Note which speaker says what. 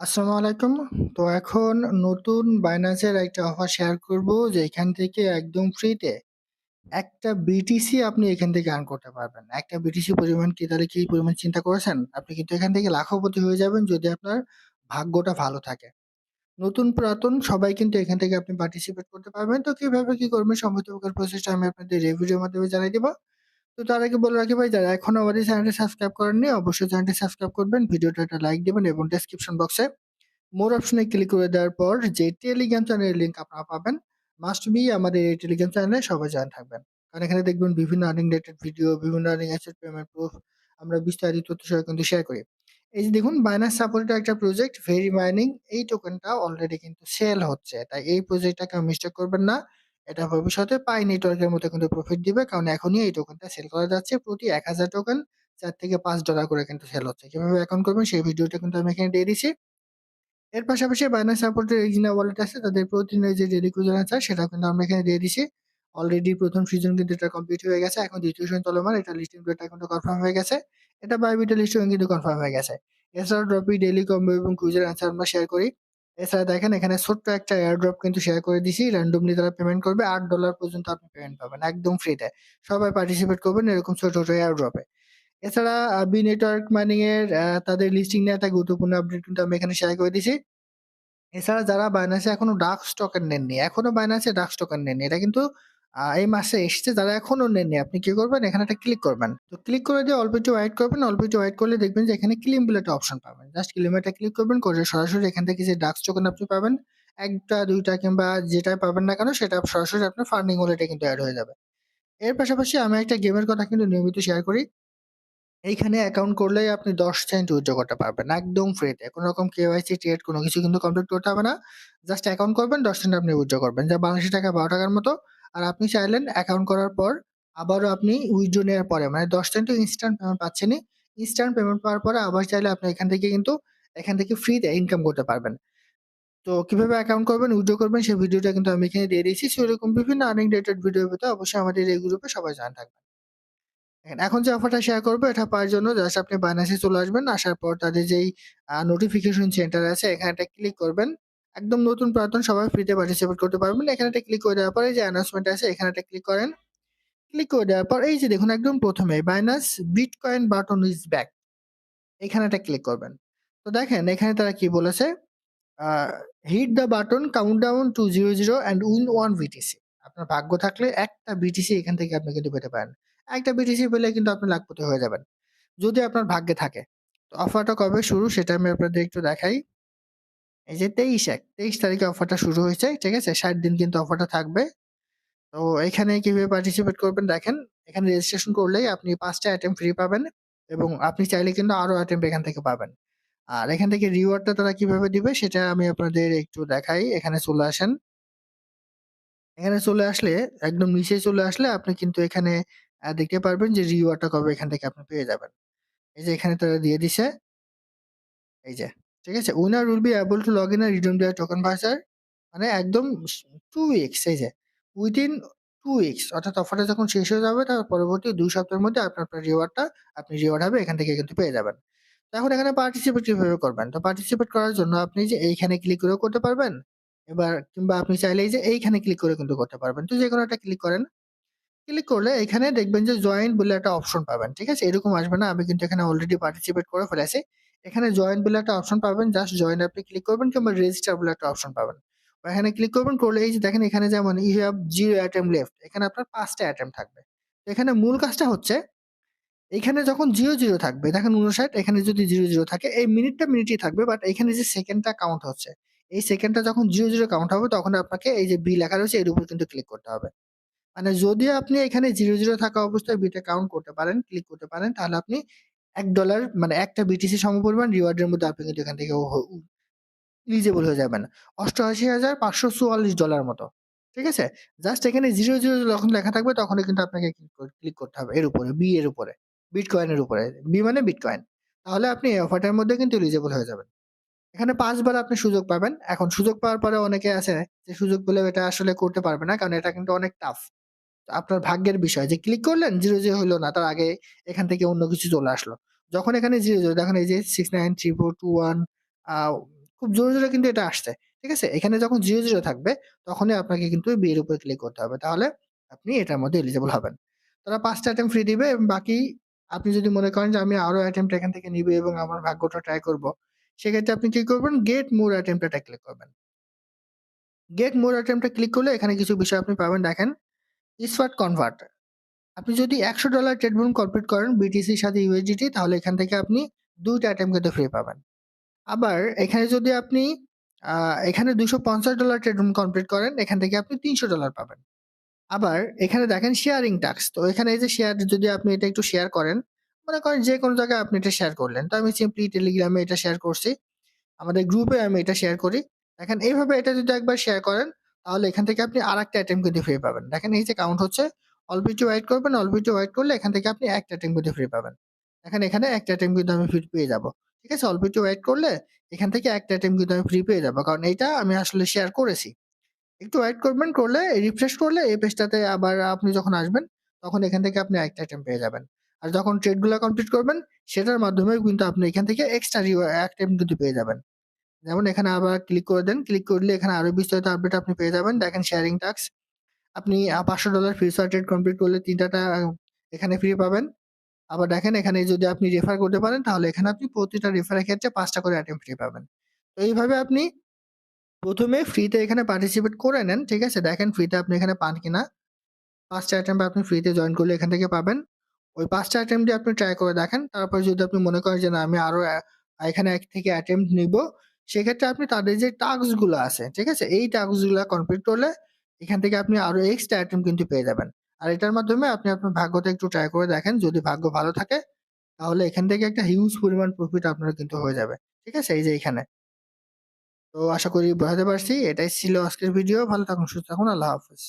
Speaker 1: আসসালামু আলাইকুম। তো এখন নতুন বাইন্যান্সের একটা অফার শেয়ার করব যে এখান থেকে একদম ফ্রিতে একটা বিটিসি আপনি এখান থেকে আর্ন করতে পারবেন। একটা বিটিসি পরিমাণ কি, তাহলে কি পরিমাণ চিন্তা করেছেন? আপনি কিন্তু এখান থেকে লাখপতি হয়ে যাবেন যদি আপনার ভাগ্যটা ভালো থাকে। নতুন পুরাতন সবাই কিন্তু এখান থেকে আপনি পার্টিসিপেট করতে পারবেন। তো কীভাবে কি করবেন প্রকার প্রসেসটা আমি আপনাদের ভিডিওর মাধ্যমে জানিয়ে দিব। তো তার আগে বলে রাখি ভাই, যারা এখনও আমাদের চ্যানেলটি সাবস্ক্রাইব করেননি, অবশ্যই চ্যানেলটি সাবস্ক্রাইব করবেন। ভিডিওটা একটা লাইক দিবেন এবং ডেসক্রিপশন বক্সে মোর অপশনে ক্লিক করে দেওয়ার পর যে টেলিগ্রাম চ্যানেলের লিঙ্ক আপনারা পাবেন মাস্ট বি আমাদের এই টেলিগ্রাম চ্যানেলে সবাই জয়েন থাকবেন। কারণ এখানে দেখবেন বিভিন্ন আর্নিং রিলেটেড ভিডিও বিভিন্ন আর্নিং অ্যাসেট পেমেন্ট প্রুফ আমরা বিস্তারিত তথ্য সহ কিন্তু শেয়ার করি। এই যে দেখুন বাইনান্স সাপোর্টেড একটা প্রজেক্ট ভেরি মাইনিং এই টোকেনটা অলরেডি কিন্তু সেল হচ্ছে। তাই এই প্রজেক্টটাকে মিস্টেক করবেন না। এটা ভবিষ্যতে পাই নেটওয়ার্কের মতো কিন্তু প্রফিট দিবে। কারণ এখনই এই টোকেনটা সেল করা যাচ্ছে। প্রতি এক হাজার টোকেন চার থেকে পাঁচ ডলার করে কিন্তু সেল হচ্ছে। কীভাবে অ্যাকাউন্ট করবেন, সেই ভিডিওটা কিন্তু আমি এখানে দিয়ে দিচ্ছি। এর পাশাপাশি বাইন্যান্স সাপোর্টের এক্সিনা ওয়ালেট আছে। তাদের প্রতিদিনের যে ডেলি কুজন আছে, সেটাও কিন্তু আমরা এখানে দিয়ে দিছি অলরেডি প্রথম সিজন কিন্তু এটা কমপ্লিট হয়ে গেছে। এখন দ্বিতীয় সিজন চলমান। এটা লিস্টিং ডেটটা কিন্তু কনফার্ম হয়ে গেছে। এটা বাইবিটা লিস্টিং কিন্তু কনফার্ম হয়ে গেছে। এছাড়াও ড্রপি ডেলি কম্বো এবং কুইজের আনসার আমরা শেয়ার করি। এছাড়া দেখেন এখানে ছোট্ট একটা এয়ারড্রপ কিন্তু শেয়ার করে দিছি। র্যান্ডমলি তারা পেমেন্ট করবে। আট ডলার পর্যন্ত আপনি পেমেন্ট পাবেন একদম ফ্রিতে সবাই পার্টিসিপেট করবেন এরকম ছোট ছোট এয়ারড্রপে এছাড়া বি নেটওয়ার্ক মাইনিং এর তাদের লিস্টিং নিয়ে একটা গুরুত্বপূর্ণ আপডেট কিন্তু আমি এখানে শেয়ার করে দিছি। এছাড়া যারা বাইনাসে এখনও ডার্ক স্টকেন নেননি, এখনও বাইনাসে ডার্ক স্টকেন নেননি। এটা কিন্তু এই মাসে এসছে, যারা এখনও নেননি, আপনি কি করবেন? এখানে একটা ক্লিক করবেন। তো ক্লিক করে দিয়ে অল্প একটু ওয়েট করবেন। অল্প একটু ওয়েট করলে দেখবেন যে এখানে ক্লিম বলে একটা অপশন পাবেন। জাস্ট ক্লেম এটা ক্লিক করবেন, করে সরাসরি এখান থেকে যে ডাক্স টোকেন আপনি পাবেন, একটা, দুইটা কিংবা যেটাই পাবেন না কেন, সেটা সরাসরি আপনার ফান্ডিং ওয়ালেটে কিন্তু অ্যাড হয়ে যাবে। এর পাশাপাশি আমি একটা গেমের কথা কিন্তু নিয়মিত শেয়ার করি। এইখানে অ্যাকাউন্ট করলেই আপনি ১০ সেন্ট উইথড্র করতে পারবেন। একদম ফ্রিতে। কোনো রকম কেওয়াইসি ট্রেড কোনো কিছু কিন্তু কমপ্লিট করতে হবে না। জাস্ট অ্যাকাউন্ট করবেন ১০ সেন্ট আপনি উইথড্র করবেন। যা বাংলাদেশী টাকা বারো টাকার মতো। আর আপনি চাইলেন অ্যাকাউন্ট করার পর আবারও আপনি উইথড্র নেওয়ার পরে মানে ১০ সেন্ট তো ইনস্ট্যান্ট পেমেন্ট পাচ্ছেনই। ইনস্ট্যান্ট পেমেন্ট পাওয়ার পরে আবার চাইলে আপনি এখান থেকে কিন্তু এখান থেকে ফ্রিতে ইনকাম করতে পারবেন। তো কীভাবে অ্যাকাউন্ট করবেন, উইথড্র করবেন সেই ভিডিওটা কিন্তু আমি এখানে দিয়ে দিয়েছি। সেরকম বিভিন্ন আর্নিং রিলেটেড ভিডিও পেতে অবশ্যই আমাদের এই গ্রুপে সবাই জয়েন থাকবেন। এখন যে অফারটা শেয়ার করব এটা পাওয়ার জন্য জাস্ট আপনি বাইন্যান্সে চলে আসবেন। আসার পর তাদের যেই নোটিফিকেশন সেন্টার আছে এখানে একটা ক্লিক করবেন। একদম নতুন পুরাতন সবাই ফ্রিতে পার্টিসিপেট করতে পারবেন। এখানে একটা ক্লিক করে দেওয়ার পরে যে অ্যানাউন্সমেন্ট আছে, এখানে একটা ক্লিক করেন। ক্লিক করে দেওয়ার পর এই যে দেখুন একদম ১ম এ Binance bitcoin button is back. এখানে একটা ক্লিক করবেন। তো দেখেন এখানে তারা কি বলেছে? Hit the button countdown to 00 and win one BTC. আপনার ভাগ্য থাকলে একটা বিটিসি এখান থেকে আপনি কিন্তু পেতে পারেন। একটা বিটিসি পেলে কিন্তু আপনি লাখপতি হয়ে যাবেন। যদি আপনার ভাগ্যে থাকে। তো অফারটা কবে শুরু সেটা আমি আপনাদের একটু দেখাই। এই যে ২৩ এক ২৩ তারিখে অফারটা শুরু হয়েছে। ঠিক আছে? ৬০ দিন কিন্তু অফারটা থাকবে। তো এখানে কীভাবে পার্টিসিপেট করবেন দেখেন। এখানে রেজিস্ট্রেশন করলেই আপনি ৫ টা আইটেম ফ্রি পাবেন এবং আপনি চাইলে কিন্তু আরও আইটেম এখান থেকে পাবেন। আর এখান থেকে রিওয়ার্ডটা তারা কীভাবে দিবে সেটা আমি আপনাদের একটু দেখাই। এখানে চলে আসেন। এখানে চলে আসলে একদম নিচে চলে আসলে আপনি কিন্তু এখানে দেখতে পারবেন যে রিওয়ার্ডটা কবে এখান থেকে আপনি পেয়ে যাবেন। এই যে এখানে তারা দিয়ে দিছে। এই যে, ঠিক আছে? Winner will be able to log in and redeem their token voucher মানে একদম টু 2 উইকস এই যে উইথিন 2 উইকস অর্থাৎ অফারটা যখন শেষ হয়ে যাবে তার পরবর্তী দুই সপ্তাহের মধ্যে আপনার, আপনার রিওয়ার্ডটা আপনি রিওয়ার্ড হবে এখান থেকে কিন্তু পেয়ে যাবেন। তো এখন এখানে পার্টিসিপেট কীভাবে করবেন? তো পার্টিসিপেট করার জন্য আপনি যে এইখানে ক্লিক করেও করতে পারবেন। এবার কিংবা আপনি চাইলেই যে এইখানে ক্লিক করে কিন্তু করতে পারবেন। তো যে কোনো একটা ক্লিক করেন। ক্লিক করলে এখানে দেখবেন যে জয়েন বলে একটা অপশন পাবেন। ঠিক আছে? এরকম আসবে না। আমি কিন্তু এখানে অলরেডি পার্টিসিপেট করে ফেলেছি। এখানে জয়েন বলে একটা অপশন পাবেন। জাস্ট জয়েন আপনি ক্লিক করবেন কিংবা রেজিস্টার বলে একটা অপশন পাবেন। এখানে ক্লিক করবেন করলে এই যে দেখেন এখানে যেমন ইউ হ্যাভ 0 আইটেম লেফট এখানে আপনার ৫ টা আইটেম থাকবে। এখানে মূল কাজটা হচ্ছে এখানে যখন 0, 0 থাকবে দেখেন ৫৯ এখানে যদি 0, 0 থাকে এই মিনিটটা মিনিটই থাকবে বাট এখানে যে সেকেন্ডটা কাউন্ট হচ্ছে। এই সেকেন্ডটা যখন 0, 0 কাউন্ট হবে তখন আপনাকে এই যে বি লেখা রয়েছে এর উপর কিন্তু ক্লিক করতে হবে। মানে যদি আপনি এখানে 0, 0 থাকা অবস্থায় বিটা কাউন্ট করতে পারেন, ক্লিক করতে পারেন তাহলে আপনি $১ মানে একটা বিটিসি সমপরিমাণ রিওয়ার্ডের মধ্যে আপনি কিন্তু এখান থেকে এলিজিবল হয়ে যাবেন। $৮৮,৫৪৪ মতো। ঠিক আছে? জাস্ট এখানে 0, 0 যখন লেখা থাকবে তখনই কিন্তু আপনাকে ক্লিক করতে হবে এর উপরে, বি এর উপরে। বিটকয়েনের উপরে। বি মানে বিটকয়েন। তাহলে আপনি এই অফারটার মধ্যে কিন্তু এলিজিবল হয়ে যাবেন। এখানে পাঁচবার আপনি সুযোগ পাবেন। এখন সুযোগ পাওয়ার পরে অনেকে আছে যে সুযোগ পেলেও এটা আসলে করতে পারবে না। কারণ এটা কিন্তু অনেক টাফ। আপনার ভাগ্যের বিষয় যে ক্লিক করলেন 0, 0 হইল না। তার আগে এখান থেকে অন্য কিছু চলে আসলো। যখন এখানে 0, 0 দেখেন এই যে six nine three four two one খুব জোরে, জোরে কিন্তু এটা আসছে। ঠিক আছে? এখানে যখন 0, 0 থাকবে তখনই আপনাকে কিন্তু বি এর উপরে ক্লিক করতে হবে। তাহলে আপনি এটার মধ্যে এলিজিবল হবেন। তারা ৫ টা অ্যাটেম্প্ট ফ্রি দিবে এবং বাকি আপনি যদি মনে করেন যে আমি আরও অ্যাটেম্প্ট এখান থেকে নিবো এবং আমার ভাগ্যটা ট্রাই করব। সেক্ষেত্রে আপনি কি করবেন? গেট মোর অ্যাটেম্প্ট ক্লিক করবেন। গেট মোর এ ক্লিক করলে এখানে কিছু বিষয় আপনি পাবেন দেখেন। Smart convert. আপনি যদি $১০০ ট্রেড বুন কমপ্লিট করেন বিটিসির সাথে ইউএসডিটি তাহলে এখান থেকে আপনি ২ টা অ্যাটেম্প্ট কিন্তু ফ্রি পাবেন। আবার এখানে যদি আপনি এখানে $২৫০ ট্রেড বুন কমপ্লিট করেন এখান থেকে আপনি $৩০০ পাবেন। আবার এখানে দেখেন শেয়ারিং টাস্ক। তো এখানে এই যে শেয়ার যদি আপনি এটা একটু শেয়ার করেন, মনে করেন যে কোনো জায়গায় আপনি এটা শেয়ার করলেন। তো আমি সিম্পলি টেলিগ্রামে এটা শেয়ার করছি। আমাদের গ্রুপে আমি এটা শেয়ার করি। দেখেন এইভাবে এটা যদি একবার শেয়ার করেন তাহলে এখান থেকে আপনি আরেকটা অ্যাটেম্প্ট কিন্তু ফ্রি পাবেন। দেখেন এই যে কাউন্ট হচ্ছে অল্প একটু ওয়েট করবেন, অল্প একটু ওয়েট করলে এখান থেকে আপনি একটা অ্যাটেম্প্ট কিন্তু ফ্রি পাবেন। দেখেন এখানে একটা অ্যাটেম্প্ট কিন্তু আমি ফ্রি পেয়ে যাব। ঠিক আছে? অল্প একটু ওয়েট করলে এখান থেকে একটা অ্যাটেম্প্ট কিন্তু আমি ফ্রি পেয়ে যাব। কারণ এইটা আমি আসলে শেয়ার করেছি। একটু ওয়েট করবেন, করলে রিফ্রেশ করলে এই পেজটাতে আবার আপনি যখন আসবেন তখন এখান থেকে আপনি একটা অ্যাটেম্প্ট পেয়ে যাবেন। আর যখন ট্রেডগুলো কমপ্লিট করবেন সেটার মাধ্যমেও কিন্তু আপনি এখান থেকে এক্সট্রা রিওয়া অ্যাটেম্প্ট কিন্তু পেয়ে যাবেন। যেমন এখানে আবার ক্লিক করে দেন। ক্লিক করলে এখানে আরও বিস্তারিত আপডেট আপনি পেয়ে যাবেন। দেখেন শেয়ারিং টাস্ক। আপনি $৫০০ ফ্রি সোয়ার ট্রেড কমপ্লিট করলে ৩ টা টা এখানে ফ্রি পাবেন। আবার দেখেন এখানে যদি আপনি রেফার করতে পারেন তাহলে এখানে আপনি প্রতিটা রেফারের ক্ষেত্রে পাঁচটা করে অ্যাটেম্প্ট ফ্রি পাবেন। তো এইভাবে আপনি প্রথমে ফ্রিতে এখানে পার্টিসিপেট করে নেন। ঠিক আছে? দেখেন ফ্রিতে আপনি এখানে পান কিনা। ৫ টা অ্যাটেম্প্ট আপনি ফ্রিতে জয়েন করলে এখান থেকে পাবেন। ওই ৫ টা অ্যাটেম্প্ট দিয়ে আপনি ট্রাই করে দেখেন। তারপর যদি আপনি মনে করেন যে না আমি আরও এখানে এক থেকে অ্যাটেম্প নিবো, সেক্ষেত্রে আপনি তাদের যে টাস্কগুলো আছে, ঠিক আছে? এই টাস্কগুলা কমপ্লিট করলে এখান থেকে আপনি আরও এক্সট্রা আইটেম কিন্তু পেয়ে যাবেন। আর এটার মাধ্যমে আপনি আপনার ভাগ্যটা একটু ট্রাই করে দেখেন। যদি ভাগ্য ভালো থাকে তাহলে এখান থেকে একটা হিউজ পরিমাণ প্রফিট আপনার কিন্তু হয়ে যাবে। ঠিক আছে? এই যে এখানে তো আশা করি বোঝাতে পারছি। এটাই ছিল আজকের ভিডিও। ভালো থাকুন, সুস্থ থাকুন। আল্লাহ হাফেজ।